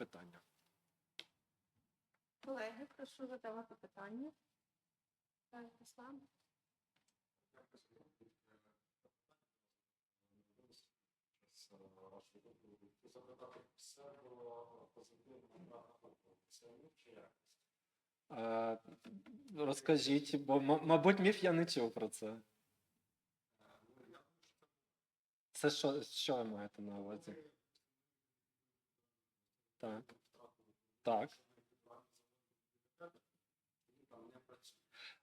питання. Колеги, прошу задавати питання. Руслан? Е, розкажіть, бо, мабуть, міф я не чув про це. Це що, що ви маєте на увазі? Так. Так.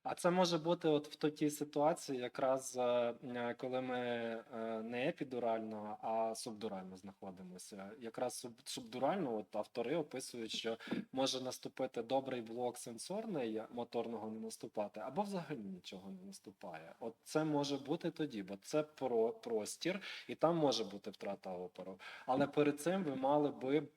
А це може бути от в тій ситуації, якраз е, коли ми е, не епідурально, а субдурально знаходимося. Якраз суб- субдурально от автори описують, що може наступити добрий блок сенсорний, моторного не наступати, або взагалі нічого не наступає. От це може бути тоді, бо це про простір, і там може бути втрата опору. Але перед цим ви мали би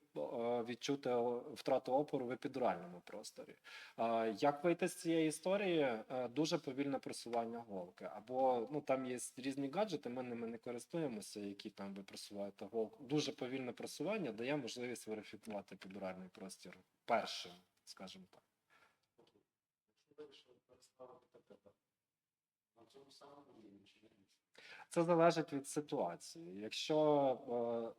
відчути втрату опору в епідуральному просторі. Е, Як вийти з цієї історії? Е, Дуже повільне просування голки. Або ну там є різні гаджети, ми ними не користуємося, які там ви просуваєте голку. Дуже повільне просування дає можливість верифікувати епідуральний простір першим, скажімо так. Це залежить від ситуації. Якщо,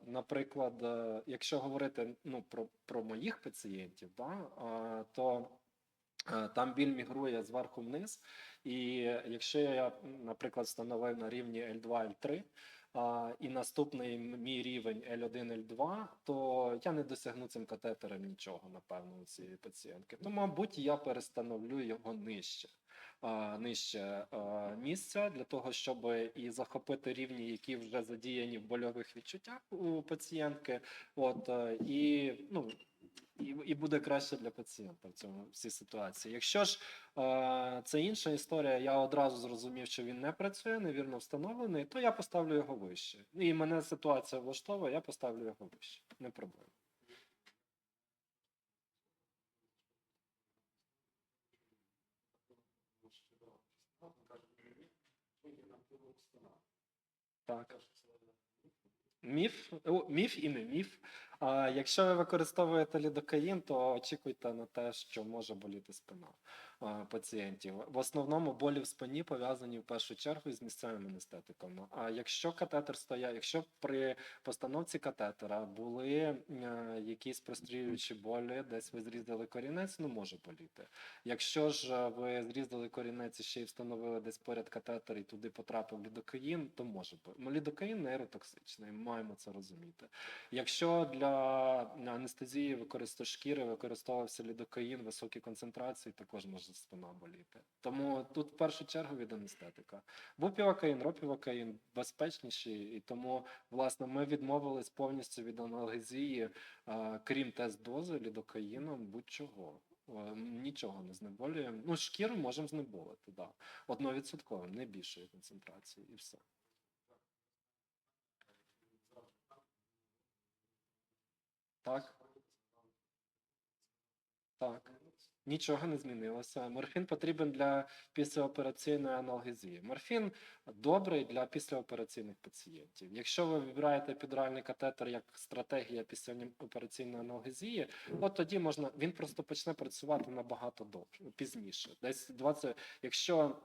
е, наприклад, е, якщо говорити ну, про, про моїх пацієнтів, да, е, то там біль мігрує зверху вниз, і якщо я, наприклад, встановив на рівні L2, L3, і наступний мій рівень L1, L2, то я не досягну цим катетером нічого, напевно, у цієї пацієнтки. То, мабуть, я перестановлю його нижче. А, Нижче а, місця для того, щоб і захопити рівні, які вже задіяні в больових відчуттях у пацієнтки. От е, і ну і, і буде краще для пацієнта в цьому всій ситуації. Якщо ж е, це інша історія, я одразу зрозумів, що він не працює, невірно встановлений, то я поставлю його вище. І мене ситуація влаштовує, я поставлю його вище. Не проблема. Так. Міф, о, міф і не міф. А якщо ви використовуєте лідокаїн, то очікуйте на те, що може боліти спина пацієнтів. В основному болі в спині пов'язані в першу чергу з місцевим анестетиком. А якщо катетер стояв, якщо при постановці катетера були е, якісь прострілюючі болі, десь ви зрізали корінець, ну може боліти. Якщо ж е, ви зрізали корінець і ще й встановили десь поряд катетер і туди потрапив лідокаїн, то може. Ну, лідокаїн нейротоксичний, маємо це розуміти. Якщо для анестезії використовував шкіри, використовувався лідокаїн, високі концентрації, також може спина боліти. Тому тут в першу чергу від анестетика. Бупівакаїн, ропівакаїн безпечніші, і тому власне ми відмовились повністю від аналгезії, крім тест дози лідокаїном, будь-чого. Е, Нічого не знеболюємо. Ну, шкіру можемо знеболити, да. Одновідсотково, не більшої концентрації, і все. Так. Так. Нічого не змінилося. Морфін потрібен для післяопераційної аналгезії. Морфін добрий для післяопераційних пацієнтів. Якщо ви вибираєте епідуральний катетер як стратегія післяопераційної аналгезії, от тоді можна він просто почне працювати набагато довше пізніше. Десь 20, якщо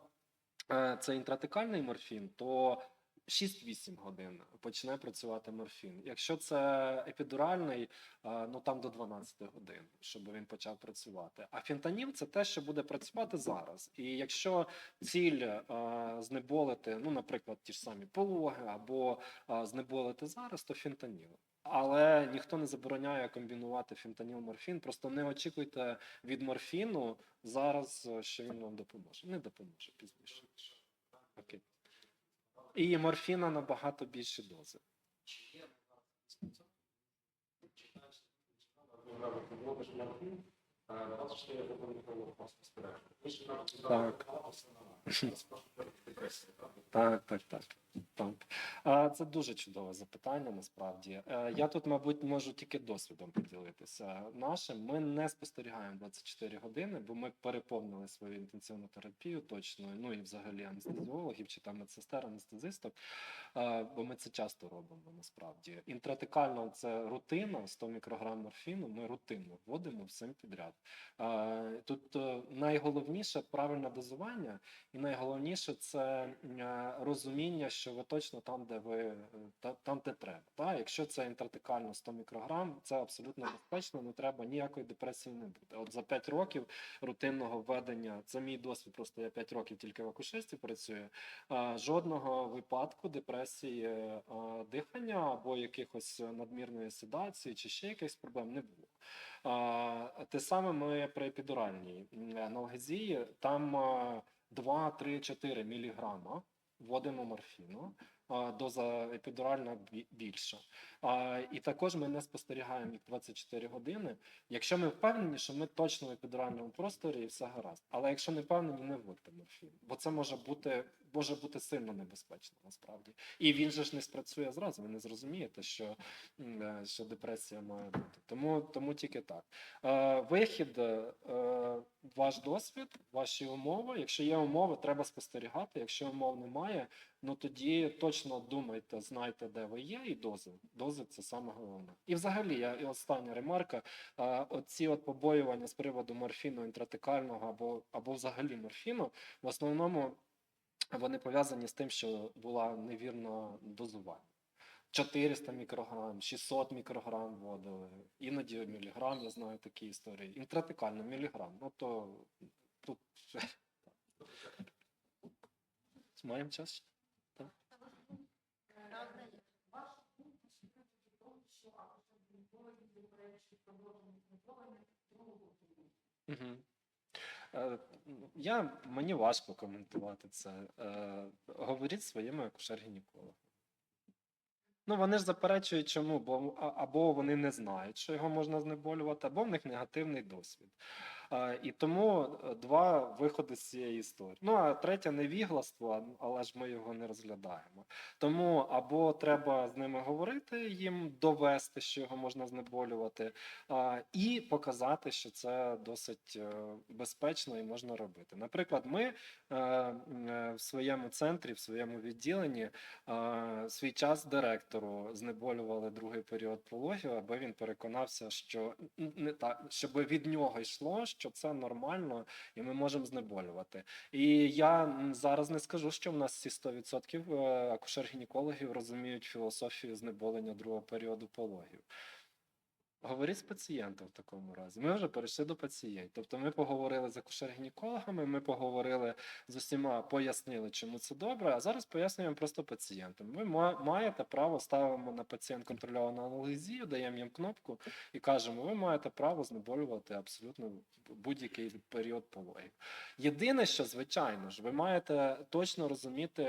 е, це інтратекальний морфін, то 6-8 годин почне працювати морфін. Якщо це епідуральний, е, ну там до 12 годин, щоб він почав працювати. А фентаніл це те, що буде працювати зараз. І якщо ціль е, знеболити, ну, наприклад, ті ж самі пологи або е, знеболити зараз, то фентаніл. Але ніхто не забороняє комбінувати фентаніл-морфін. Просто не очікуйте від морфіну зараз, е, що він вам допоможе. Не допоможе пізніше. Окей. І морфіна набагато більше дози. Так. Так, так, так. Так. Це дуже чудове запитання, насправді. Е, Я тут, мабуть, можу тільки досвідом поділитися. Нашим ми не спостерігаємо 24 години, бо ми переповнили свою інтенсивну терапію точно, ну і взагалі анестезіологів чи там медсестер, анестезисток, е, бо ми це часто робимо насправді. Інтратикально це рутина, 100 мікрограм морфіну, ми рутинно вводимо всім підряд. Е, Тут найголовніше правильне дозування, і найголовніше це розуміння, що ви точно там, де ви е, там, де треба. Та? Якщо це інтратикально 100 мікрограм, це абсолютно безпечно, не треба ніякої депресії не буде. От за 5 років рутинного введення, це мій досвід, просто я 5 років тільки в акушерстві працюю. Жодного випадку депресії е, дихання або якихось надмірної седації чи ще якихось проблем не було. Те саме ми при епідуральній аналгезії, там 2, 3, 4 міліграма вводимо морфіну, доза епідуральна бі- більша. І також ми не спостерігаємо їх 24 години. Якщо ми впевнені, що ми точно в епідуральному просторі і все гаразд. Але якщо не впевнені, не вводьте морфін, бо це може бути може бути сильно небезпечно насправді. І він же ж не спрацює зразу. Ви не зрозумієте, що, е, що депресія має бути. Тому, тому тільки так. Е, Вихід, е, ваш досвід, ваші умови. Якщо є умови, треба спостерігати. Якщо умов немає, ну тоді точно думайте, знайте, де ви є, і дози. Дози це саме головне. І взагалі, я і остання ремарка. е, Оці от побоювання з приводу морфіну інтратикального або, або взагалі морфіну, в основному вони пов'язані з тим, що була невірна дозування. 400 мікрограм, 600 мікрограм вводили, іноді міліграм, я знаю такі історії. Інтратикально міліграм. Ну то тут маємо час? Угу. Е, Я, мені важко коментувати це. Е, говоріть своїми акушер-гінекологами. Ну, вони ж заперечують, чому, бо або вони не знають, що його можна знеболювати, або в них негативний досвід. І тому е, два виходи з цієї історії. Ну, а третє невігластво, але ж ми його не розглядаємо. Тому або треба з ними говорити, їм довести, що його можна знеболювати, і показати, що це досить е, безпечно і можна робити. Наприклад, ми в своєму центрі, в своєму відділенні е, свій час директору знеболювали другий період пологів, аби він переконався, що не так, щоб від нього йшло, що це нормально, і ми можемо знеболювати. І я зараз не скажу, що в нас всі 100% е, акушер-гінекологів розуміють філософію знеболення другого періоду пологів. Говоріть з пацієнтом в такому разі. Ми вже перейшли до пацієнтів. Тобто ми поговорили з акушер-гінекологами, ми поговорили з усіма, пояснили, чому це добре, а зараз пояснюємо просто пацієнтам. Ви маєте право, ставимо на пацієнт контрольовану аналгезію, даємо їм кнопку і кажемо, ви маєте право знеболювати абсолютно будь-який період пологів. Єдине, що, звичайно ж, ви маєте точно розуміти,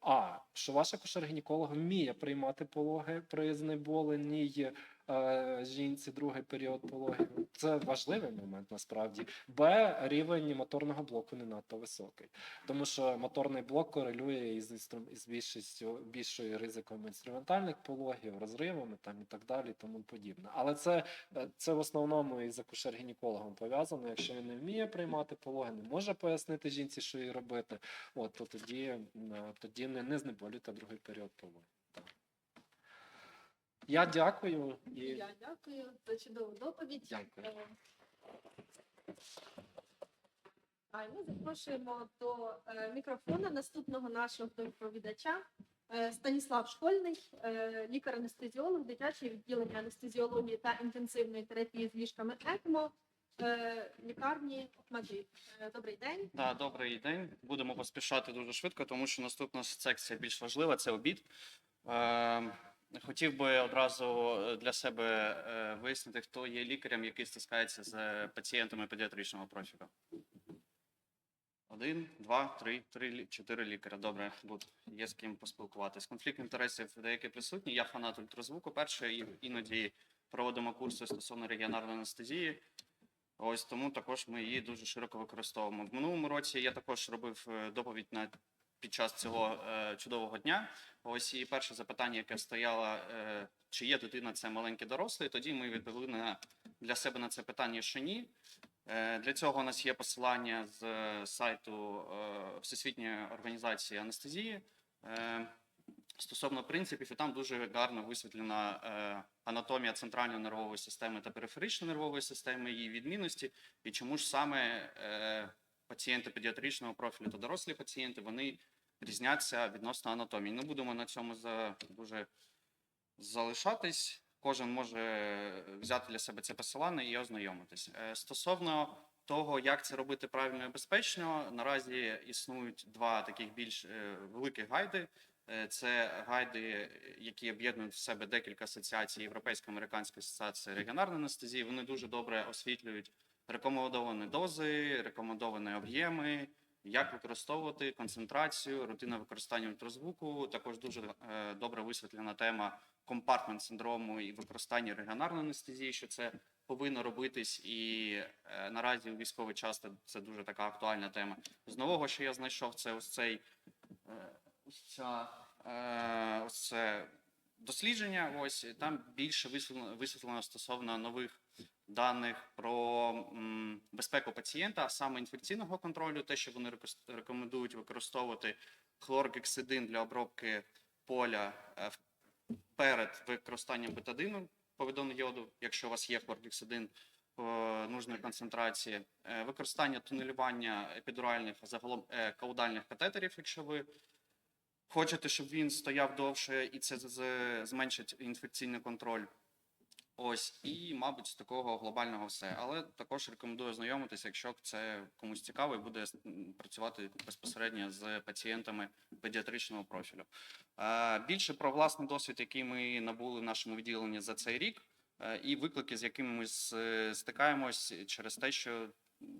а, що ваш акушер-гінеколог вміє приймати пологи при знеболеній е, жінці другий період пологів. Це важливий момент насправді. Б рівень моторного блоку не надто високий, тому що моторний блок корелює із інстру- із більшістю більшою ризиком інструментальних пологів, розривами там і так далі, тому подібне. Але це, е, це в основному із акушер-гінекологом пов'язано. Якщо він не вміє приймати пологи, не може пояснити жінці, що їй робити, от то тоді, е, тоді не, не знеболюйте другий період пологів. Я дякую і Я дякую за чудову доповідь. Дякую. Е, А ми запрошуємо до е, мікрофона наступного нашого доповідача Е, Станіслав Школьний, лікар-анестезіолог, дитяче відділення анестезіології та інтенсивної терапії з ліжками ЕКМО, лікарні ОХМАДИТ. Е, Добрий день. Да, добрий день. Будемо поспішати дуже швидко, тому що наступна секція більш важлива це обід. Хотів би одразу е, для себе е, вияснити, хто є лікарем, який стискається з пацієнтами педіатричного профілю. Один, два, три, три, чотири лікаря. Добре, тут є з ким поспілкуватись. Конфлікт інтересів деякі присутні. Я фанат ультразвуку. Перший і іноді проводимо курси стосовно регіонарної анестезії. Ось тому також ми її дуже широко використовуємо. В минулому році я також робив е, доповідь на під час цього е, чудового дня. Ось і перше запитання, яке стояло, е, чи є дитина це маленький дорослий. Тоді ми відповіли на для себе на це питання, що ні. Е, Для цього у нас є посилання з сайту Всесвітньої організації анестезії стосовно принципів, і там дуже гарно висвітлена анатомія центральної нервової системи та периферичної нервової системи, її відмінності, і чому ж саме пацієнти педіатричного профілю та дорослі пацієнти вони різняться відносно анатомії. Не будемо на цьому за дуже залишатись. Кожен може взяти для себе це посилання і ознайомитись. Е, Стосовно того, як це робити правильно і безпечно, наразі існують два таких більш е, великих гайди. Е, Це гайди, які об'єднують в себе декілька асоціацій Європейська американська асоціація регіонарної анестезії. Вони дуже добре освітлюють рекомендовані дози, рекомендовані об'єми, як використовувати концентрацію, рутинне використання ультразвуку. Також дуже е, добре висвітлена тема компартмент синдрому і використання регіонарної анестезії, що це повинно робитись, і е, наразі у військовий час це- дуже така актуальна тема. З нового, що я знайшов, це ось цей е, ось ця ось це дослідження. Ось там більше висвітлено стосовно нових даних про м, безпеку пацієнта, а саме інфекційного контролю, те, що вони рекомендують використовувати хлоргексидин для обробки поля е, перед використанням бетадину повідомлення йоду, якщо у вас є хлоргексидин е, нужної концентрації, Е, використання тунелювання епідуральних, загалом каудальних катетерів, якщо ви хочете, щоб він стояв довше, і це зменшить інфекційний контроль. Ось, і, мабуть, з такого глобального все. Але також рекомендую ознайомитися, якщо це комусь цікаво, і буде працювати безпосередньо з пацієнтами педіатричного профілю. Е, Більше про власний досвід, який ми набули в нашому відділенні за цей рік, е, і виклики, з якими ми з- стикаємось через те, що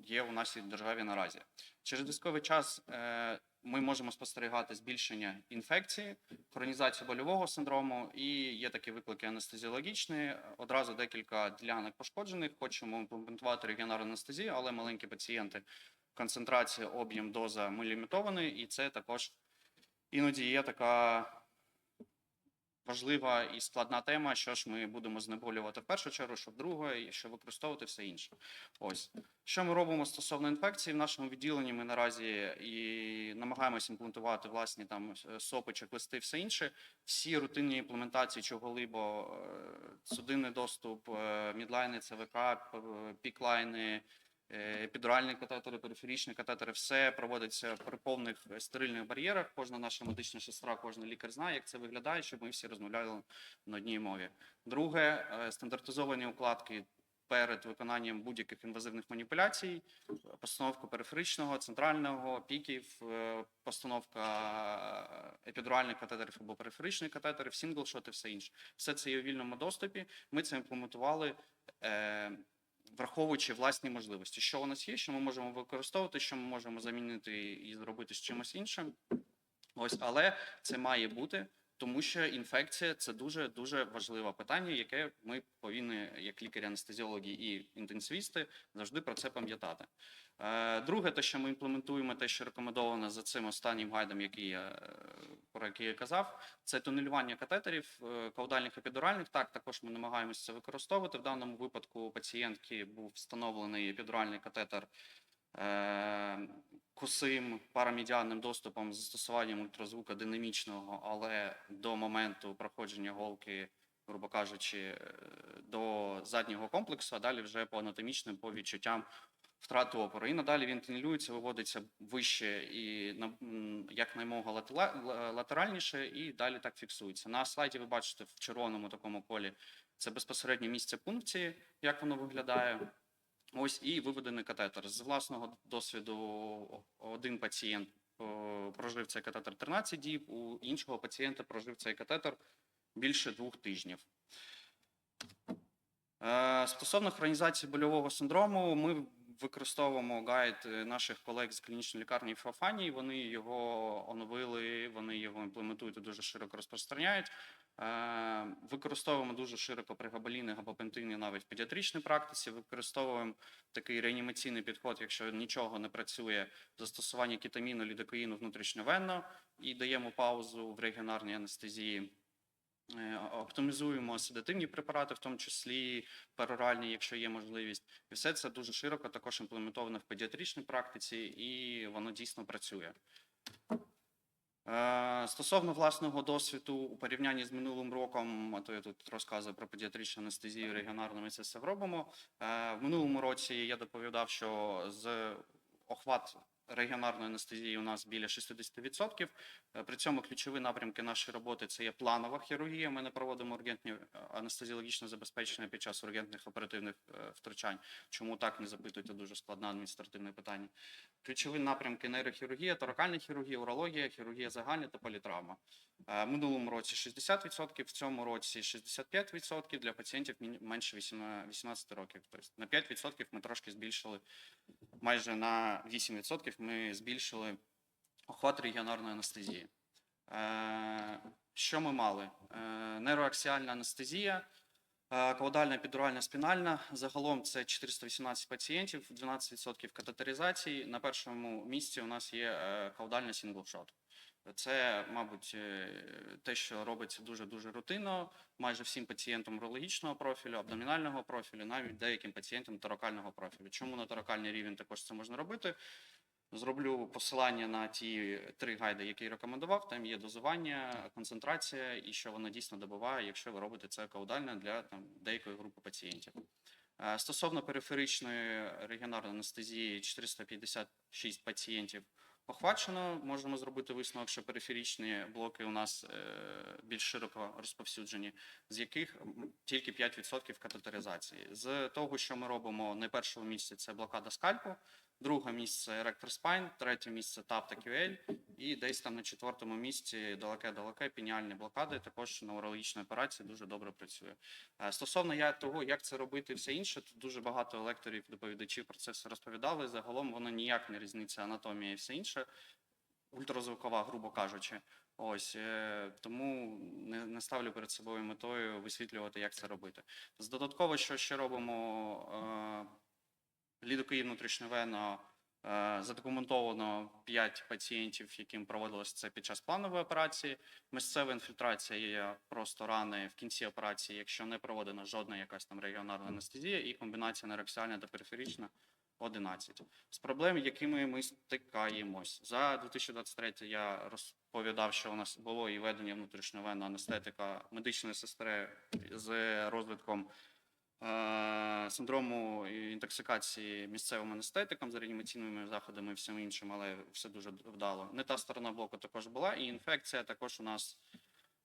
є у нашій державі наразі. Через військовий час е, ми можемо спостерігати збільшення інфекції, хронізацію больового синдрому, і є такі виклики анестезіологічні. Одразу декілька ділянок пошкоджених. Хочемо імплементувати регіонарну анестезію, але маленькі пацієнти, концентрація, об'єм, доза ми лімітовані, і це також іноді є така важлива і складна тема, що ж ми будемо знеболювати в першу чергу, що в другу, і що використовувати все інше. Ось що ми робимо стосовно інфекції в нашому відділенні. Ми наразі і намагаємося імплементувати власні там е, сопи, чек-листи, все інше. Всі рутинні імплементації, чого-либо, е, судинний доступ, е, мідлайни, ЦВК, піклайни. Е, Епідуральні катетери, периферічні катетери, все проводиться при повних стерильних бар'єрах. Кожна наша медична сестра, кожен лікар знає, як це виглядає, щоб ми всі розмовляли на одній мові. Друге, е, стандартизовані укладки перед виконанням будь-яких інвазивних маніпуляцій, постановка периферичного, центрального, піків, е, постановка епідуральних катетерів або периферичних катетерів, сінглшот і все інше. Все це є у вільному доступі. Ми це імплементували. Враховуючи власні можливості, що у нас є, що ми можемо використовувати, що ми можемо замінити і зробити з чимось іншим. Ось, але це має бути, тому що інфекція це дуже дуже важливе питання, яке ми повинні, як лікарі-анестезіологи і інтенсивісти, завжди про це пам'ятати. Е, Друге, те, що ми імплементуємо, те, що рекомендовано за цим останнім гайдом, який я, е, про який я казав, це тунелювання катетерів е, каудальних епідуральних. Так, також ми намагаємося це використовувати. В даному випадку у пацієнтки був встановлений епідуральний катетер е, косим парамедіанним доступом з застосуванням ультразвука динамічного, але до моменту проходження голки, грубо кажучи, е, до заднього комплексу, а далі вже по анатомічним, по відчуттям втрати опору. І надалі він тунелюється, виводиться вище і на м, якнаймога латеральніше, і далі так фіксується. На слайді ви бачите в червоному такому полі це безпосередньо місце пункції, як воно виглядає. Ось і виведений катетер. З власного досвіду один пацієнт прожив цей катетер 13 діб, у іншого пацієнта прожив цей катетер більше двох тижнів. Е, Стосовно хронізації больового синдрому, ми використовуємо гайд е, наших колег з клінічної лікарні Феофанії. Вони його оновили, вони його імплементують і дуже широко розпространяють. Е, Використовуємо дуже широко пригабаліни, габапентини навіть в педіатричній практиці. Використовуємо такий реанімаційний підход, якщо нічого не працює, застосування кетаміну, лідокаїну внутрішньовенно і даємо паузу в регіонарній анестезії. Е, Оптимізуємо седативні препарати, в тому числі пероральні, якщо є можливість. І все це дуже широко також імплементовано в педіатричній практиці, і воно дійсно працює. Е, Стосовно власного досвіду у порівнянні з минулим роком, а то я тут розказую про педіатричну анестезію регіонарну, ми це все робимо. Е, В минулому році я доповідав, що з охват регіонарної анестезії у нас біля 60%. Е, При цьому ключові напрямки нашої роботи це є планова хірургія. Ми не проводимо ургентні е, анестезіологічне забезпечення під час ургентних оперативних е, втручань. Чому так не запитуйте? Дуже складне адміністративне питання. Ключові напрямки нейрохірургія, торакальна хірургія, урологія, хірургія загальна та політравма. Минулому році 60%, в цьому році 65% для пацієнтів менше 18 18 років. Тобто на 5% ми трошки збільшили, майже на 8% ми збільшили охват регіонарної анестезії. Е, Що ми мали? Е, Нейроаксіальна анестезія, е, каудальна, епідуральна, спінальна. Загалом це 418 пацієнтів, 12% катетеризації. На першому місці у нас є каудальна сінглшот. Це, мабуть, те, що робиться дуже-дуже рутинно, майже всім пацієнтам урологічного профілю, абдомінального профілю, навіть деяким пацієнтам торакального профілю. Чому на торакальний рівень також це можна робити? Зроблю посилання на ті три гайди, які рекомендував. Там є дозування, концентрація і що вона дійсно добиває, якщо ви робите це каудально для там, деякої групи пацієнтів. Е, Стосовно периферичної регіонарної анестезії, 456 пацієнтів охвачено. Можемо зробити висновок, що периферичні блоки у нас е, більш широко розповсюджені, з яких тільки 5% катетеризації. З того, що ми робимо на першому місці, це блокада скальпу. Друге місце ректор спайн, третє місце ТАП та QL, і десь там на четвертому місці далеке-далеке пініальні блокади. Також на урологічній операції дуже добре працює. Е, Стосовно я того, як це робити, все інше, тут дуже багато лекторів, доповідачів про це все розповідали. Загалом воно ніяк не різниця анатомія і все інше. Ультразвукова, грубо кажучи. Ось е, тому не, не ставлю перед собою метою висвітлювати, як це робити. З додатково, що ще робимо, лідокаїн внутрішньовенно е, задокументовано 5 пацієнтів, яким проводилось це під час планової операції. Місцева інфільтрація є просто рани в кінці операції, якщо не проводена жодна якась там регіонарна анестезія, і комбінація нерексіальна та периферична 11. З проблем, якими ми стикаємось. За 2023 я розповідав, що у нас було і ведення внутрішньовенна анестетика медичної сестри з розвитком синдрому інтоксикації місцевим анестетиком з реанімаційними заходами і всім іншим, але все дуже вдало. Не та сторона блоку також була, і інфекція також у нас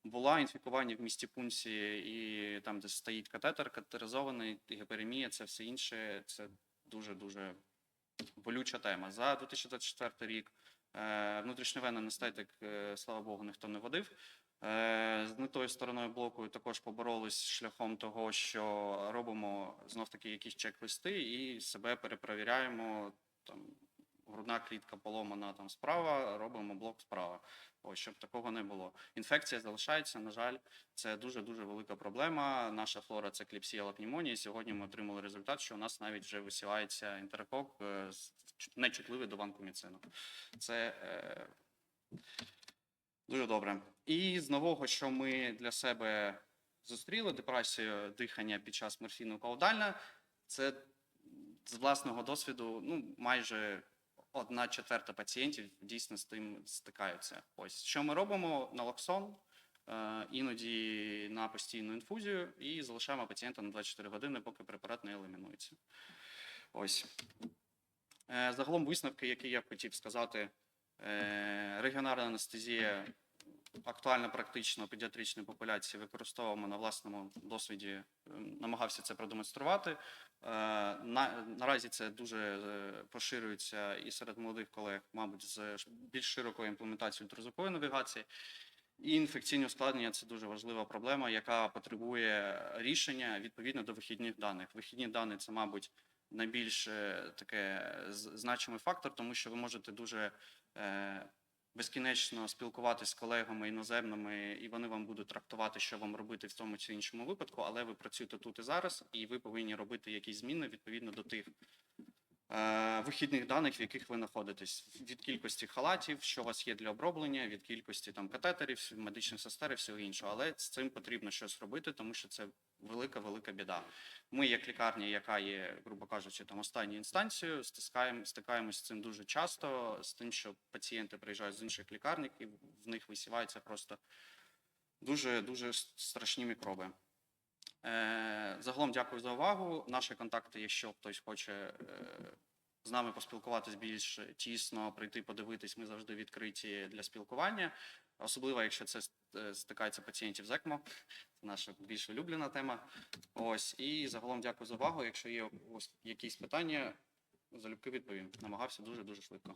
була інфікування в місті Пунсі, і там, де стоїть катетер, катеризований, гіперемія, це все інше. Це дуже дуже болюча тема. За 2024 рік е, внутрішньовенний анестетик, е, слава Богу, ніхто не водив. Е, З не тою стороною блоку також поборолись шляхом того, що робимо знов таки якісь чек-листи і себе перепровіряємо. Там грудна клітка поломана там справа, робимо блок справа. Ось щоб такого не було. Інфекція залишається. На жаль, це дуже дуже велика проблема. Наша флора це кліпсія лапнімонія. Сьогодні ми отримали результат, що у нас навіть вже висівається інтеркок е, нечутливий до ванкоміцину. Це е, дуже добре. І з нового, що ми для себе зустріли, депресію дихання під час морфіну каудальна, це з власного досвіду, ну майже одна четверта пацієнтів дійсно з тим стикаються. Ось що ми робимо налоксон, е, іноді на постійну інфузію, і залишаємо пацієнта на 24 години, поки препарат не елімінується. Ось. Е, Загалом висновки, які я б хотів сказати, е, регіонарна анестезія актуально практично у педіатричній популяції використовуємо на власному досвіді, е, намагався це продемонструвати. Е, На, наразі це дуже е, поширюється і серед молодих колег, мабуть, з більш широкою імплементацією ультразвукової навігації. І інфекційні ускладнення це дуже важлива проблема, яка потребує рішення відповідно до вихідних даних. Вихідні дані це, мабуть, найбільш таке значимий фактор, тому що ви можете дуже безкінечно спілкуватися з колегами іноземними, і вони вам будуть трактувати, що вам робити в тому чи іншому випадку, але ви працюєте тут і зараз, і ви повинні робити якісь зміни відповідно до тих вихідних даних, в яких ви знаходитесь, від кількості халатів, що у вас є для оброблення, від кількості там катетерів, медичних сестер і всього іншого. Але з цим потрібно щось робити, тому що це велика, велика біда. Ми, як лікарня, яка є, грубо кажучи, там останньою інстанцією, стискаємо, стикаємося з цим дуже часто, з тим, що пацієнти приїжджають з інших лікарень, і в них висіваються просто дуже дуже страшні мікроби. Е, загалом дякую за увагу. Наші контакти, якщо хтось хоче е, з нами поспілкуватись більш тісно, прийти подивитись, ми завжди відкриті для спілкування. Особливо, якщо це е, стикається пацієнтів з ЕКМО, це наша більш улюблена тема. Ось і загалом дякую за увагу. Якщо є якісь питання, залюбки відповім. Намагався дуже дуже швидко.